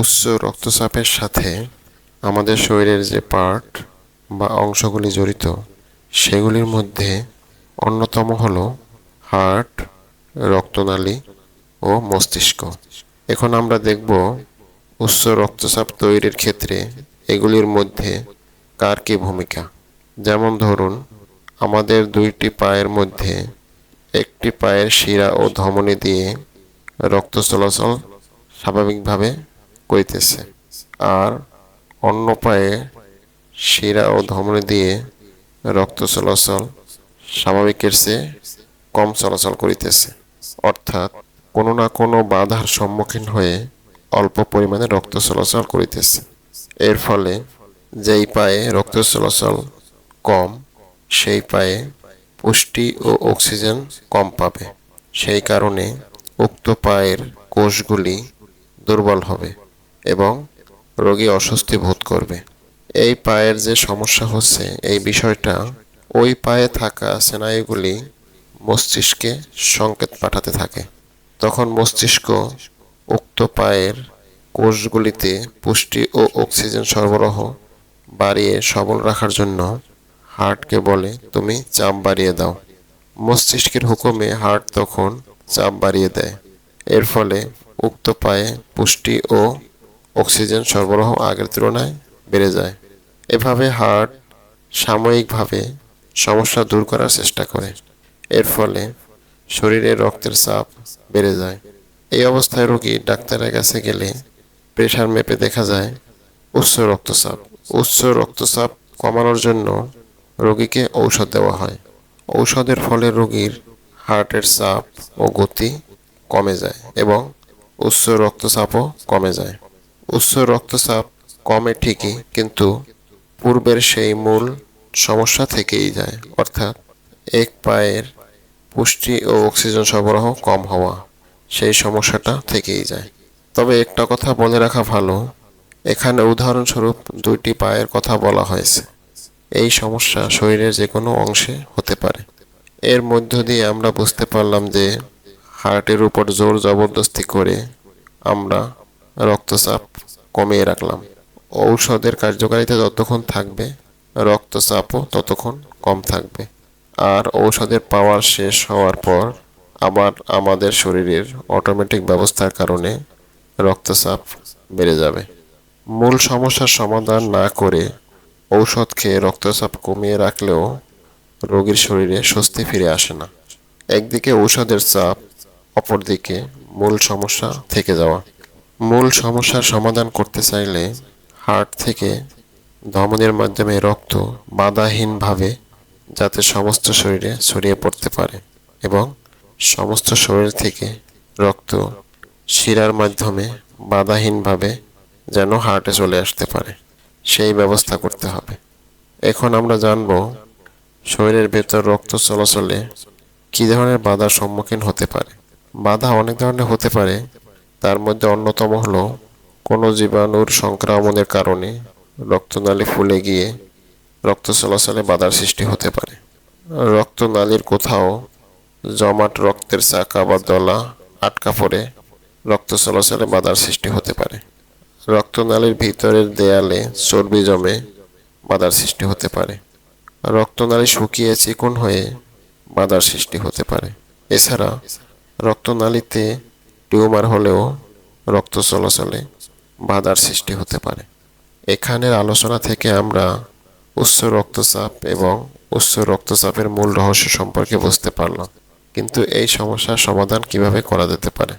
উচ্চ রক্তচাপের সাথে আমাদের শরীরের যে পার্ট বা অংশগুলি জড়িত, সেগুলির মধ্যে অন্যতম হল হার্ট রক্তনালী ও মস্তিষ্ক। এখন আমরা দেখব উচ্চ রক্তচাপ তৈরির ক্ষেত্রে এগুলির মধ্যে কার কী ভূমিকা। যেমন ধরুন, আমাদের দুইটি পায়ের মধ্যে একটি পায়ের শিরা ও ধমনী দিয়ে রক্ত চলাচল স্বাভাবিকভাবে করিতেছে। আর অন্য পায়ে শিরা ও ধমনী দিয়ে রক্ত চলাচল স্বাভাবিকের চেয়ে কম চলাচল করিতেছে। অর্থাৎ কোনো না কোনো বাধার সম্মুখীন হয়ে অল্প পরিমাণে রক্ত চলাচল করিতেছে। এর ফলে যেই পায়ে রক্ত চলাচল কম, সেই পায়ে পুষ্টি ও অক্সিজেন কম পাবে। সেই কারণে উক্ত পায়ের কোষগুলি দুর্বল হবে। এবং রোগী অস্বস্তি বোধ করবে। এই পায়ের যে সমস্যা হচ্ছে, এই বিষয়টা, ওই পায়ে থাকা স্নায়ুগুলি মস্তিষ্কে সংকেত পাঠাতে থাকে। তখন মস্তিষ্ক উক্ত পায়ের কোষগুলিতে পুষ্টি ও অক্সিজেন সরবরাহ বাড়িয়ে সবল রাখার জন্য হার্টকে বলে, তুমি চাপ বাড়িয়ে দাও। মস্তিষ্কের হুকুমে হার্ট তখন চাপ বাড়িয়ে দেয়। এর ফলে উক্ত পায়ে পুষ্টি ও অক্সিজেন সরবরাহ আগের তুলনায় বেড়ে যায়। এভাবে হার্ট সাময়িকভাবে সমস্যা দূর করার চেষ্টা করে। এর ফলে শরীরে রক্তের চাপ বেড়ে যায়। এই অবস্থায় রোগী ডাক্তারের কাছে গেলে প্রেশার মেপে দেখা যায় উচ্চ রক্তচাপ। উচ্চ রক্তচাপ কমানোর জন্য রোগীকে ঔষধ দেওয়া হয়। ঔষধের ফলে রোগীর হার্টের চাপ ও গতি কমে যায় এবং উচ্চ রক্তচাপও কমে যায়। উচ্চ রক্তচাপ কমে ঠিকই, কিন্তু পূর্বের সেই মূল সমস্যা থেকেই যায়, অর্থাৎ এক পায়ের পুষ্টি ও অক্সিজেন সরবরাহ কম হওয়া, সেই সমস্যাটা থেকেই যায়। তবে একটা কথা বলে রাখা ভালো, এখানে উদাহরণস্বরূপ দুইটি পায়ের কথা বলা হয়েছে। এই সমস্যা শরীরের যে কোনো অংশে হতে পারে। এর মধ্য দিয়ে আমরা বুঝতে পারলাম যে হার্টের উপর জোর জবরদস্তি করে আমরা রক্তচাপ কমিয়ে রাখলাম। ঔষধের কার্যকারিতা যতক্ষণ থাকবে, রক্তচাপও ততক্ষণ কম থাকবে। আর ঔষধের পাওয়ার শেষ হওয়ার পর আবার আমাদের শরীরের অটোমেটিক ব্যবস্থার কারণে রক্তচাপ বেড়ে যাবে। মূল সমস্যার সমাধান না করে ঔষধ খেয়ে রক্তচাপ কমিয়ে রাখলেও রোগীর শরীরে স্বস্তি ফিরে আসে না। একদিকে ঔষধের চাপ, অপরদিকে মূল সমস্যা থেকে যাওয়া। মূল সমস্যার সমাধান করতে চাইলে হার্ট থেকে ধমনের মাধ্যমে রক্ত বাধাহীনভাবে যাতে সমস্ত শরীরে ছড়িয়ে পড়তে পারে এবং সমস্ত শরীর থেকে রক্ত শিরার মাধ্যমে বাধাহীনভাবে যেন হার্টে চলে আসতে পারে। সেই ব্যবস্থা করতে হবে। এখন আমরা জানব শরীরের ভেতর রক্ত চলাচলে কী ধরনের বাধার সম্মুখীন হতে পারে। বাধা অনেক ধরনের হতে পারে তার মধ্যে অন্যতম হলো কোনো জীবাণুর সংক্রমণের কারণে রক্তনালী ফুলে গিয়ে রক্ত চলাচলে বাধার সৃষ্টি হতে পারে। রক্তনালীর কোথাও জমাট রক্তের চাকা বা দলা আটকা পড়ে রক্ত চলাচলে বাধার সৃষ্টি হতে পারে। রক্তনালীর ভিতরের দেয়ালে চর্বি জমে বাধার সৃষ্টি হতে পারে। রক্তনালী শুকিয়ে চিকন হয়ে বাধার সৃষ্টি হতে পারে। এছাড়া রক্তনালীতে টিউমার হলেও রক্ত চলাচলে বাধার সৃষ্টি হতে পারে। এখানের আলোচনা থেকে আমরা উচ্চ রক্তচাপ এবং উচ্চ রক্তচাপের মূল রহস্য সম্পর্কে বুঝতে পারলাম। কিন্তু এই সমস্যার সমাধান কীভাবে করা যেতে পারে?